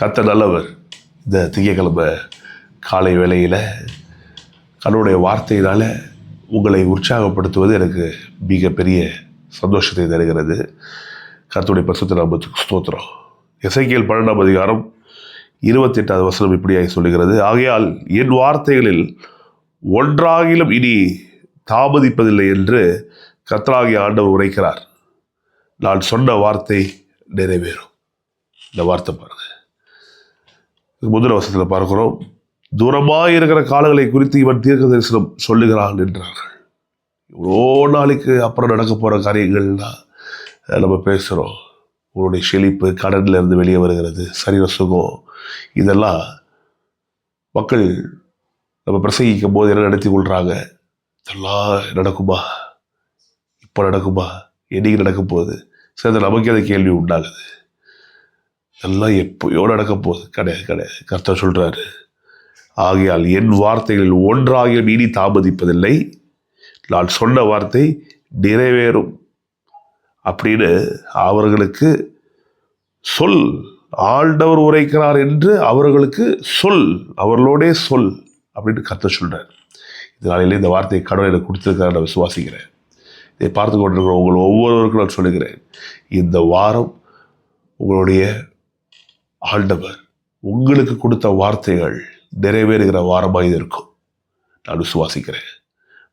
கத்த நல்லவர். இந்த திங்கக்கிழமை காலை வேளையில் கடவுளுடைய வார்த்தையினால் உங்களை உற்சாகப்படுத்துவது எனக்கு மிகப்பெரிய சந்தோஷத்தை தருகிறது. கருத்துடைய பரிசுத்த நாமத்துக்கு ஸ்தோத்திரம். இசைக்கியல் பன்னெண்டாம் அதிகாரம் இருபத்தெட்டாவது வசனம் இப்படியாக சொல்லுகிறது. ஆகையால் என் வார்த்தைகளில் ஒன்றாகிலும் இனி தாமதிப்பதில்லை என்று கர்த்தராகிய ஆண்டவர் உரைக்கிறார். நான் சொன்ன வார்த்தை நிறைவேறும். இந்த வார்த்தை பாருங்கள் முதல் வசத்தில் பார்க்கிறோம். தூரமாக இருக்கிற காலங்களை குறித்து இவன் தீர்க்க தரிசனம் சொல்லுகிறான் என்றார்கள். இவ்வளோ நாளைக்கு அப்புறம் நடக்க போகிற காரியங்கள்னா நம்ம பேசுகிறோம் உங்களுடைய செழிப்பு கடனில் இருந்து வெளியே வருகிறது சரீர சுகம். இதெல்லாம் மக்கள் நம்ம பிரசங்கிக்கும் போது என்ன நடத்தி கொள்கிறாங்க இதெல்லாம் நடக்குமா? இப்போ நடக்குமா? என்றைக்கு நடக்கும் போகுது? சரி நமக்கே அந்த கேள்வி உண்டாகுது. எல்லாம் எப்பயோ நடக்க போகுது. கிடையாது கிடையாது. கர்த்தர் சொல்கிறாரு ஆகையால் என் வார்த்தைகளில் ஒன்றாகியும் இனி தாமதிப்பதில்லை. நான் சொன்ன வார்த்தை நிறைவேறும். அப்படின்னு அவர்களுக்கு சொல். ஆண்டவர் உரைக்கிறார் என்று அவர்களுக்கு சொல். அவர்களோடே சொல் அப்படின்னு கத்த சொல்கிறார் இதனாலே இந்த வார்த்தையை கடவுள் எனக்கு கொடுத்துருக்காரு நான் விசுவாசிக்கிறேன். இதை பார்த்து கொண்டிருக்கிற உங்கள் ஒவ்வொருவருக்கும் நான் சொல்லுகிறேன். இந்த வாரம் உங்களுடைய ஆண்டவர் உங்களுக்கு கொடுத்த வார்த்தைகள் நிறைவேறுகிற வாரமாக இது இருக்கும். நான் விசுவாசிக்கிறேன்.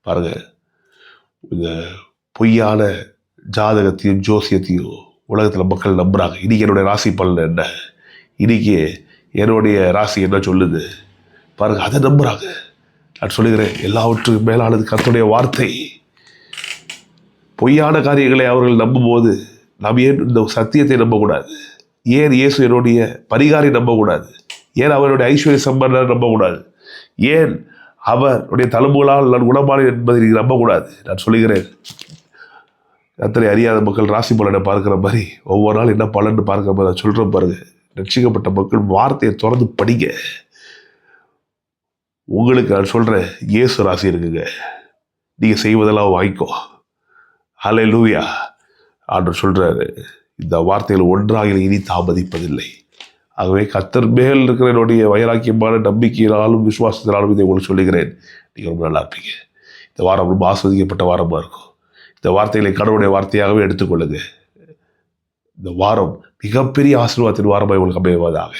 பாருங்க இந்த பொய்யான ஜாதகத்தையும் ஜோசியத்தையும் உலகத்தில் மக்கள் நம்புகிறாங்க இன்னைக்கு என்னுடைய ராசி பலன் என்ன? இன்னைக்கு என்னுடைய ராசி என்ன சொல்லுது? பாருங்க அதை நம்புகிறாங்க நான் சொல்லுகிறேன் எல்லாவற்றுக்கும் மேலானது கத்துடைய வார்த்தை. பொய்யான காரியங்களை அவர்கள் நம்பும்போது நாம் ஏன் இந்த சத்தியத்தை நம்பக்கூடாது? ஏன் இயேசு என்னுடைய பரிகாரை நம்பக்கூடாது? ஏன் அவருடைய ஐஸ்வர்ய சம்பந்தர் நம்பக்கூடாது? ஏன் அவருடைய தழும்புகளால் நான் குணமான என்பதை நீங்கள் நம்பக்கூடாது? நான் சொல்லுகிறேன். அத்தனை அறியாத மக்கள் ராசி பலனை பார்க்குற மாதிரி ஒவ்வொரு நாள் என்ன பலன்னு பார்க்குற மாதிரி நான் சொல்கிறேன் பாருங்க. ரட்சிக்கப்பட்ட மக்கள் வார்த்தையை திறந்து படிங்க. உங்களுக்கு நான் சொல்கிறேன் இயேசு ராசி இருக்குங்க. நீங்கள் செய்வதெல்லாம் வாங்கிக்கோ. ஹலே லூவியா ஆண்டு சொல்கிறாரு இந்த வார்த்தைகள் ஒன்றாக இனி தாமதிப்பதில்லை. ஆகவே கத்தர் மேல் இருக்கிற என்னுடைய வைராக்கியமான நம்பிக்கையினாலும் விசுவாசத்தினாலும் இதை உங்களுக்கு சொல்லுகிறேன். நீங்கள் ரொம்ப நல்லா இருப்பீங்க. இந்த வாரம் ரொம்ப ஆஸ்வதிக்கப்பட்ட வாரமாக இருக்கும். இந்த வார்த்தைகளை கடவுளுடைய வார்த்தையாகவே எடுத்துக்கொள்ளுங்க. இந்த வாரம் மிகப்பெரிய ஆசீர்வாதத்தின் வாரமாக உங்களுக்கு அமைவதாக.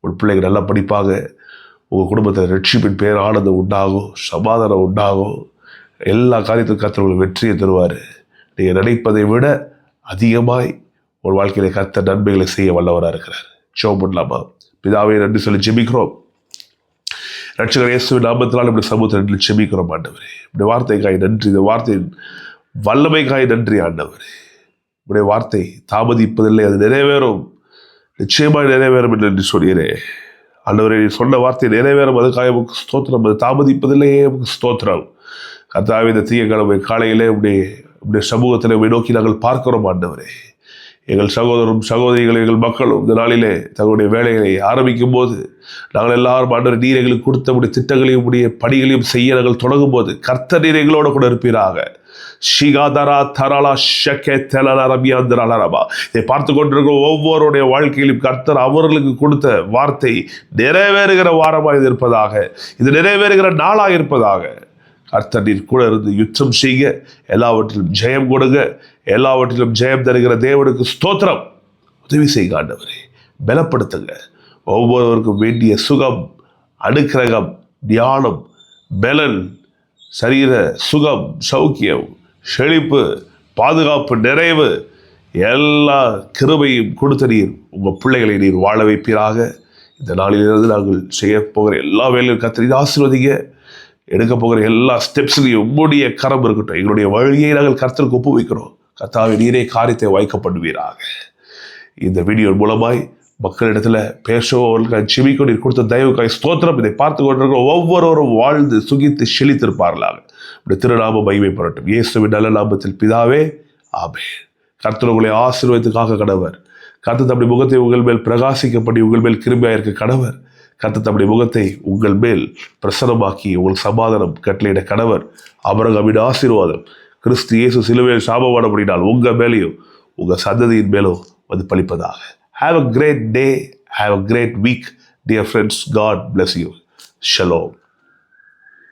உங்கள் பிள்ளைங்க நல்லா படிப்பாங்க. உங்கள் குடும்பத்தில் ரட்சிப்பின் பேர் ஆனந்தம் உண்டாகும் சமாதானம் உண்டாகும். எல்லா காரியத்துக்கும் கத்தர் உங்களுக்கு வெற்றியை தருவார். நீங்கள் நினைப்பதை விட அதிகமாய் உங்கள் வாழ்க்கையில கர்த்தர் நன்மைகளை செய்ய வல்லவராக இருக்கிறார். ஜெபம் பண்ணலாமா பிதாவை நன்றி சொல்லி ஜெபிக்கிறோம். ரட்சகர் இயேசுவின் நாமத்தினால் இப்படி சமூகத்தில் நன்றி ஜெபிக்கிறோம் ஆண்டவரே. இப்படி வார்த்தைக்காய் நன்றி இந்த வார்த்தையின் வல்லமைக்காய் நன்றி ஆண்டவரே. உடைய வார்த்தை தாமதிப்பதில்லை அது நிறைவேறும். நிச்சயமாக நிறைவேறும் என்று நன்றி சொல்கிறேன். ஆண்டவரே நீ சொன்ன வார்த்தை நிறைவேறும் அதுக்காக உமக்கு ஸ்தோத்திரம். அது தாமதிப்பதில்லையே உமக்கு ஸ்தோத்திரம். கர்த்தாவே இந்த தீயக்கிழமை காலையிலே இப்படி இப்படி சமூகத்தில் நோக்கி நாங்கள் பார்க்கிறோம் ஆண்டவரே. எங்கள் சகோதரரும் சகோதரிகளும் எங்கள் மக்களும் இந்த நாளிலே தங்களுடைய வேலைகளை ஆரம்பிக்கும் போது நாங்கள் எல்லாரும் ஆண்டவர் நீர் எங்களுக்கு கொடுத்த உடைய திட்டங்களையும் உடைய பணிகளையும் செய்ய நாங்கள் தொடங்கும் போது கர்த்தர் நீர் எங்களோட கூட இருப்பீராக. ஷிகாதரா தரலா ஷகே தெலலா ரபியாந்திரலரபா இதை பார்த்து கொண்டிருக்கிற ஒவ்வொருடைய வாழ்க்கையிலும் கர்த்தர் அவர்களுக்கு கொடுத்த வார்த்தை நிறைவேறுகிற வாரமாக இது இருப்பதாக இது நிறைவேறுகிற நாளாக இருப்பதாக. கர்த்தர் நீர் கூட இருந்து யுத்தம் செய்ய எல்லாவற்றிலும் ஜெயம் கொடுங்க. எல்லாவற்றிலும் ஜெயம் தருகிற தேவனுக்கு ஸ்தோத்திரம். உதவி செய்ய ஆண்டவரே. பலப்படுத்துங்க. ஒவ்வொருவருக்கும் வேண்டிய சுகம் அனுக்கிரகம் தியானம் பலன் சரீர சுகம் சௌக்கியம் செழிப்பு பாதுகாப்பு நிறைவு எல்லா கிருபையும் கொடுத்த நீர் உங்கள் பிள்ளைகளை நீர் வாழ வைப்பீராக. இந்த நாளிலிருந்து நாங்கள் செய்ய போகிற எல்லா வேலையும் கத்திரி ஆசீர்வதிங்க. எடுக்க போகிற எல்லா ஸ்டெப்ஸ்லையும் உம்முடைய கரம் இருக்கட்டும். எங்களுடைய வழியை நாங்கள் கர்த்தருக்கு ஒப்பு வைக்கிறோம் கர்த்தாவை நீரே காரியத்தை வாய்க்கப்படுவீராக இந்த வீடியோ மூலமாய் மக்களிடத்தில் பேசவோ அவர்களுக்கு நீர் கொடுத்த தயவுக்காய் ஸ்தோத்திரம். இதை பார்த்து கொண்டிருக்கிற ஒவ்வொருவரும் வாழ்ந்து சுகித்து செழித்திருப்பார்களாக. இப்படி திருநாம மகிமைப்படட்டும். இயேசுவின் நல்ல நாமத்தில் பிதாவே ஆமே கர்த்தர் உங்களை ஆசீர்வதித்துக்காக கடவர். கர்த்தர் தம்முடைய முகத்தை உங்கள் மேல் பிரகாசிக்கப்படி உங்கள் மேல் கிருமியாக இருக்க கடவர். கர்த்தர் தம்முடைய முகத்தை உங்கள் மேல் பிரசனமாக்கி உங்கள் சமாதானம் கட்டளையிட கடவர். அபரகமின் ஆசீர்வாதம். கிறிஸ்து இயேசு சிலுவையில் சாபமான உங்கள் மேலேயும் உங்கள் சந்ததியின் மேலும் வந்து பழிப்பதாக have a great day have a great week dear friends God bless you shalom